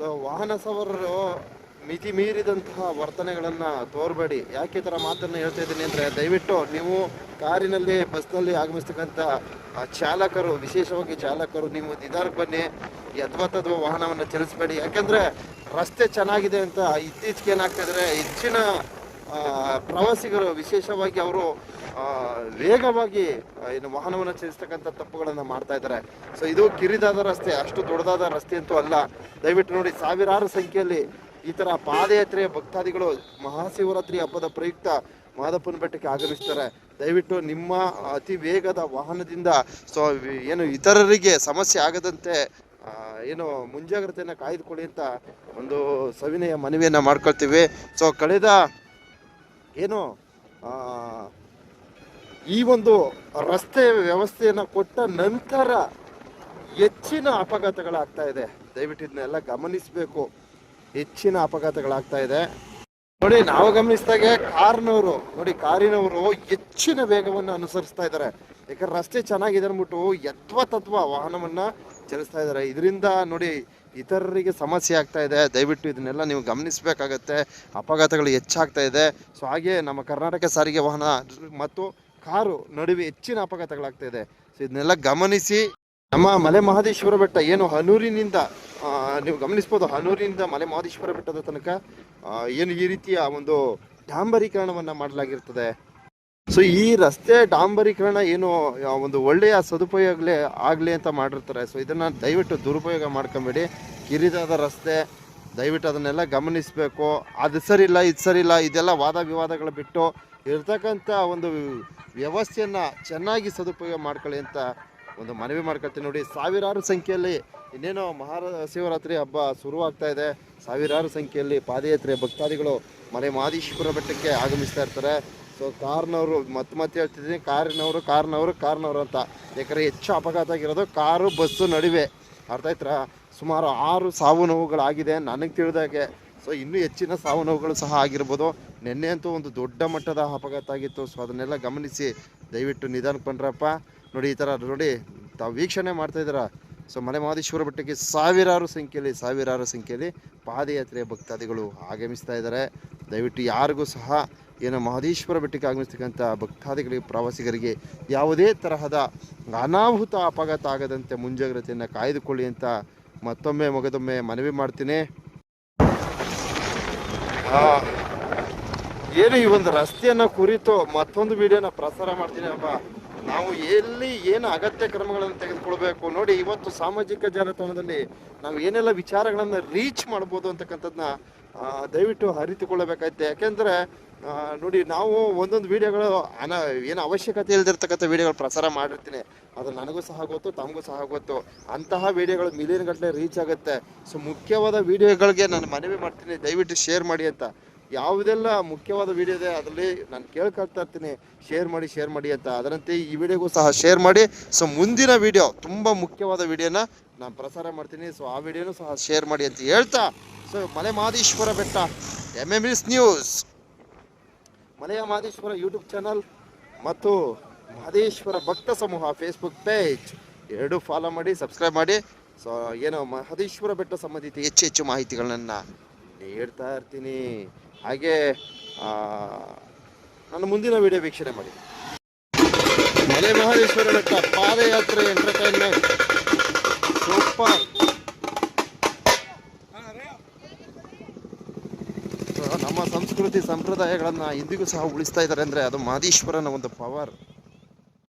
So ವಾಹನ ಸವಾರರು ಮಿತಿ ಮೀರಿದಂತಹ ವರ್ತನೆಗಳನ್ನು ತೋರಬೇಡಿ. ಯಾಕೆ ಈ ಥರ ಮಾತನ್ನು ಹೇಳ್ತಾ ಇದ್ದೀನಿ ಅಂದರೆ ದಯವಿಟ್ಟು ನೀವು ಕಾರಿನಲ್ಲಿ, ಬಸ್ನಲ್ಲಿ ಆಗಮಿಸ್ತಕ್ಕಂಥ ಚಾಲಕರು, ವಿಶೇಷವಾಗಿ ಚಾಲಕರು, ನೀವು ನಿಧಾನಕ್ಕೆ ಬನ್ನಿ. ಯದ್ವತ್ತದ್ವ ವಾಹನವನ್ನು ಚಲಿಸಬೇಡಿ. ಯಾಕೆಂದರೆ ರಸ್ತೆ ಚೆನ್ನಾಗಿದೆ ಅಂತ ಇತ್ತೀಚೆಗೆ ಏನಾಗ್ತಾ ಇದ್ದಾರೆ ಹೆಚ್ಚಿನ ಪ್ರವಾಸಿಗರು, ವಿಶೇಷವಾಗಿ ಅವರು ವೇಗವಾಗಿ ಏನು ವಾಹನವನ್ನು ಚಲಿಸ್ತಕ್ಕಂಥ ತಪ್ಪುಗಳನ್ನು ಮಾಡ್ತಾ ಇದ್ದಾರೆ. ಸೊ ಇದು ಕಿರಿದಾದ ರಸ್ತೆ, ಅಷ್ಟು ದೊಡ್ಡದಾದ ರಸ್ತೆ ಅಂತೂ ಅಲ್ಲ. ದಯವಿಟ್ಟು ನೋಡಿ, ಸಾವಿರಾರು ಸಂಖ್ಯೆಯಲ್ಲಿ ಈ ಥರ ಪಾದಯಾತ್ರೆಯ ಭಕ್ತಾದಿಗಳು ಮಹಾಶಿವರಾತ್ರಿ ಹಬ್ಬದ ಪ್ರಯುಕ್ತ ಮಾದಪ್ಪನ ಬೆಟ್ಟಕ್ಕೆ ಆಗಮಿಸ್ತಾರೆ. ದಯವಿಟ್ಟು ನಿಮ್ಮ ಅತಿ ವೇಗದ ವಾಹನದಿಂದ, ಸೊ, ಏನು ಇತರರಿಗೆ ಸಮಸ್ಯೆ ಆಗದಂತೆ ಏನು ಮುಂಜಾಗ್ರತೆಯನ್ನು ಕಾಯ್ದುಕೊಳ್ಳಿ ಅಂತ ಒಂದು ಸವಿನಯ ಮನವಿಯನ್ನು ಮಾಡ್ಕೊಳ್ತೀವಿ. ಸೊ ಕಳೆದ, ಏನು ಈ ಒಂದು ರಸ್ತೆ ವ್ಯವಸ್ಥೆಯನ್ನು ಕೊಟ್ಟ ನಂತರ ಹೆಚ್ಚಿನ ಅಪಘಾತಗಳಾಗ್ತಾ ಇದೆ. ದಯವಿಟ್ಟು ಇದನ್ನೆಲ್ಲ ಗಮನಿಸಬೇಕು. ಹೆಚ್ಚಿನ ಅಪಘಾತಗಳಾಗ್ತಾ ಇದೆ. ನೋಡಿ, ನಾವು ಗಮನಿಸಿದಾಗೆ ಕಾರ್ನವರು, ನೋಡಿ, ಕಾರಿನವರು ಹೆಚ್ಚಿನ ವೇಗವನ್ನು ಅನುಸರಿಸ್ತಾ ಇದ್ದಾರೆ. ಯಾಕಂದ್ರೆ ರಸ್ತೆ ಚೆನ್ನಾಗಿದೆ ಅಂದ್ಬಿಟ್ಟು ಯತ್ವ ತತ್ವ ವಾಹನವನ್ನ ಚಲಿಸ್ತಾ ಇದ್ದಾರೆ. ಇದರಿಂದ ನೋಡಿ, ಇತರರಿಗೆ ಸಮಸ್ಯೆ ಆಗ್ತಾ ಇದೆ. ದಯವಿಟ್ಟು ಇದನ್ನೆಲ್ಲ ನೀವು ಗಮನಿಸಬೇಕಾಗತ್ತೆ. ಅಪಘಾತಗಳು ಹೆಚ್ಚಾಗ್ತಾ ಇದೆ. ಸೊ, ಹಾಗೆ ನಮ್ಮ ಕರ್ನಾಟಕ ಸಾರಿಗೆ ವಾಹನ ಮತ್ತು ಕಾರು ನಡುವೆ ಹೆಚ್ಚಿನ ಅಪಘಾತಗಳಾಗ್ತಾ ಇದೆ ಸೊ ಇದನ್ನೆಲ್ಲ ಗಮನಿಸಿ. ನಮ್ಮ ಮಲೆ ಮಹದೇಶ್ವರ ಬೆಟ್ಟ ಏನು ಹನೂರಿನಿಂದ ನೀವು ಗಮನಿಸ್ಬೋದು ಹನೂರಿನಿಂದ ಮಲೆ ಮಹದೇಶ್ವರ ಬೆಟ್ಟದ ತನಕ ಏನು ಈ ರೀತಿಯ ಒಂದು ಡಾಂಬರೀಕರಣವನ್ನು ಮಾಡಲಾಗಿರ್ತದೆ. ಸೊ ಈ ರಸ್ತೆ ಡಾಂಬರೀಕರಣ ಏನು ಒಂದು ಒಳ್ಳೆಯ ಸದುಪಯೋಗಲೇ ಆಗಲಿ ಅಂತ ಮಾಡಿರ್ತಾರೆ. ಸೊ ಇದನ್ನ ದಯವಿಟ್ಟು ದುರುಪಯೋಗ ಮಾಡ್ಕೊಂಬೇಡಿ. ಕಿರಿದಾದ ರಸ್ತೆ, ದಯವಿಟ್ಟು ಅದನ್ನೆಲ್ಲ ಗಮನಿಸಬೇಕು. ಅದು ಸರಿ ಇಲ್ಲ ಇದು ಸರಿ ಇಲ್ಲ ಇದೆಲ್ಲ ವಾದ ವಿವಾದಗಳು ಬಿಟ್ಟು ಇರ್ತಕ್ಕಂಥ ಒಂದು ವ್ಯವಸ್ಥೆಯನ್ನು ಚೆನ್ನಾಗಿ ಸದುಪಯೋಗ ಮಾಡ್ಕೊಳ್ಳಿ ಅಂತ ಒಂದು ಮನವಿ ಮಾಡ್ಕೊಳ್ತೀನಿ ನೋಡಿ. ಸಾವಿರಾರು ಸಂಖ್ಯೆಯಲ್ಲಿ ಇನ್ನೇನೋ ಮಹಾರ, ಶಿವರಾತ್ರಿ ಹಬ್ಬ ಶುರುವಾಗ್ತಾ ಇದೆ. ಸಾವಿರಾರು ಸಂಖ್ಯೆಯಲ್ಲಿ ಪಾದಯಾತ್ರೆ ಭಕ್ತಾದಿಗಳು ಮನೆ ಮಾದೇಶ್ವರ ಬೆಟ್ಟಕ್ಕೆ ಆಗಮಿಸ್ತಾ ಇರ್ತಾರೆ. ಸೊ ಕಾರ್ನವರು ಮತ್ತೆ ಮತ್ತೆ ಹೇಳ್ತಿದ್ದೀನಿ. ಕಾರಿನವರು, ಕಾರ್ನವರು ಕಾರ್ನವರು ಅಂತ. ಯಾಕಂದರೆ ಹೆಚ್ಚು ಅಪಘಾತ ಆಗಿರೋದು ಕಾರು, ಬಸ್ಸು ನಡುವೆ. ಅರ್ಥ ಆಯ್ತಾ ಸುಮಾರು ಆರು ಸಾವು ನೋವುಗಳಾಗಿದೆ. ನನಗೆ ತಿಳಿದಾಗೆ ಸೊ ಇನ್ನೂ ಹೆಚ್ಚಿನ ಸಾವು ನೋವುಗಳು ಸಹ ಆಗಿರ್ಬೋದು. ನಿನ್ನೆ ಅಂತೂ ಒಂದು ದೊಡ್ಡ ಮಟ್ಟದ ಅಪಘಾತ ಆಗಿತ್ತು. ಸೊ ಅದನ್ನೆಲ್ಲ ಗಮನಿಸಿ, ದಯವಿಟ್ಟು ನಿಧಾನಕ್ಕೆ ಬಂದ್ರಪ್ಪ ನೋಡಿ, ಈ ಥರ ನೋಡಿ, ತಾವು ವೀಕ್ಷಣೆ ಮಾಡ್ತಾ ಇದ್ದೀರಾ? ಸೊ ಮಲೆ ಮಹದೇಶ್ವರ ಬೆಟ್ಟಕ್ಕೆ ಸಾವಿರಾರು ಸಂಖ್ಯೆಯಲ್ಲಿ ಸಾವಿರಾರು ಸಂಖ್ಯೆಯಲ್ಲಿ ಪಾದಯಾತ್ರೆಯ ಭಕ್ತಾದಿಗಳು ಆಗಮಿಸ್ತಾ ಇದ್ದಾರೆ. ದಯವಿಟ್ಟು ಯಾರಿಗೂ ಸಹ ಏನು ಮಹದೇಶ್ವರ ಬೆಟ್ಟಕ್ಕೆ ಆಗಮಿಸ್ತಕ್ಕಂಥ ಭಕ್ತಾದಿಗಳಿಗೆ, ಪ್ರವಾಸಿಗರಿಗೆ ಯಾವುದೇ ತರಹದ ಅನಾಹುತ ಅಪಘಾತ ಆಗದಂತೆ ಮುಂಜಾಗ್ರತೆಯನ್ನು ಕಾಯ್ದುಕೊಳ್ಳಿ ಅಂತ ಮತ್ತೊಮ್ಮೆ, ಮಗದೊಮ್ಮೆ ಮನವಿ ಮಾಡ್ತೀನಿ. ಏನು ಈ ಒಂದು ರಸ್ತೆಯನ್ನ ಕುರಿತು ಮತ್ತೊಂದು ವಿಡಿಯೋನ ಪ್ರಸಾರ ಮಾಡ್ತೀನಿ ಅಪ್ಪ. ನಾವು ಎಲ್ಲಿ ಏನು ಅಗತ್ಯ ಕ್ರಮಗಳನ್ನು ತೆಗೆದುಕೊಳ್ಬೇಕು ನೋಡಿ, ಇವತ್ತು ಸಾಮಾಜಿಕ ಜಾಲತಾಣದಲ್ಲಿ ನಾವು ಏನೆಲ್ಲ ವಿಚಾರಗಳನ್ನು ರೀಚ್ ಮಾಡ್ಬೋದು ಅಂತಕ್ಕಂಥದ್ದನ್ನ ದಯವಿಟ್ಟು ಅರಿತುಕೊಳ್ಳಬೇಕಾಯ್ತು. ಯಾಕೆಂದ್ರೆ ನೋಡಿ, ನಾವು ಒಂದೊಂದು ವಿಡಿಯೋಗಳು ಅನ, ಏನು ಅವಶ್ಯಕತೆ ಇಲ್ದಿರ್ತಕ್ಕಂಥ ವಿಡಿಯೋಗಳು ಪ್ರಸಾರ ಮಾಡಿರ್ತೀನಿ. ಅದು ನನಗೂ ಸಹ ಗೊತ್ತು, ತಮಗೂ ಸಹ ಗೊತ್ತು. ಅಂತಹ ವಿಡಿಯೋಗಳು ಮಿಲಿಯನ್ ಗಟ್ಟಲೆ ರೀಚ್ ಆಗುತ್ತೆ. ಸೊ ಮುಖ್ಯವಾದ ವಿಡಿಯೋಗಳಿಗೆ ನಾನು ಮನವಿ ಮಾಡ್ತೀನಿ. ದಯವಿಟ್ಟು ಶೇರ್ ಮಾಡಿ ಅಂತ. ಯಾವುದೆಲ್ಲ ಮುಖ್ಯವಾದ ವಿಡಿಯೋ ಇದೆ ಅದರಲ್ಲಿ ನಾನು ಕೇಳ್ಕೊಳ್ತಾ ಇರ್ತೀನಿ. ಶೇರ್ ಮಾಡಿ ಶೇರ್ ಮಾಡಿ ಅಂತ. ಅದರಂತೆ ಈ ವಿಡಿಯೋಗೂ ಸಹ ಶೇರ್ ಮಾಡಿ. ಸೊ ಮುಂದಿನ ವಿಡಿಯೋ ತುಂಬ ಮುಖ್ಯವಾದ ವಿಡಿಯೋನ ನಾನು ಪ್ರಸಾರ ಮಾಡ್ತೀನಿ. ಸೊ ಆ ವಿಡಿಯೋನು ಸಹ ಶೇರ್ ಮಾಡಿ ಅಂತ ಹೇಳ್ತಾ. ಸೊ ಮಲೆ ಮಾದೇಶ್ವರ ಬೆಟ್ಟ ಎಂ ಎಂ ಎಸ್ ನ್ಯೂಸ್ ಮಲೆಯ ಮಹದೇಶ್ವರ ಯೂಟ್ಯೂಬ್ ಚಾನಲ್ ಮತ್ತು ಮಹದೇಶ್ವರ ಭಕ್ತ ಸಮೂಹ ಫೇಸ್ಬುಕ್ ಪೇಜ್ ಎರಡು ಫಾಲೋ ಮಾಡಿ ಸಬ್ಸ್ಕ್ರೈಬ್ ಮಾಡಿ. ಸೊ ಏನು, ಮಹದೇಶ್ವರ ಬೆಟ್ಟ ಸಂಬಂಧಿತ ಹೆಚ್ಚು ಹೆಚ್ಚು ಮಾಹಿತಿಗಳನ್ನು ನೀಡ್ತಾ ಇರ್ತೀನಿ. ಹಾಗೆ ನನ್ನ ಮುಂದಿನ ವಿಡಿಯೋ ವೀಕ್ಷಣೆ ಮಾಡಿ. ಮಲೆ ಮಹದೇಶ್ವರ ಬೆಟ್ಟ ಪಾದಯಾತ್ರೆ ಎಂಟರ್ಟೈನ್ಮೆಂಟ್ ಸೂಪರ್ ಸೊ ನಮ್ಮ ಸಂಸ್ಕೃತಿ ಸಂಪ್ರದಾಯಗಳನ್ನು ಇಂದಿಗೂ ಸಹ ಉಳಿಸ್ತಾ ಇದ್ದಾರೆ ಅಂದರೆ ಅದು ಮಾದೇಶ್ವರನ ಒಂದು ಪವರ್.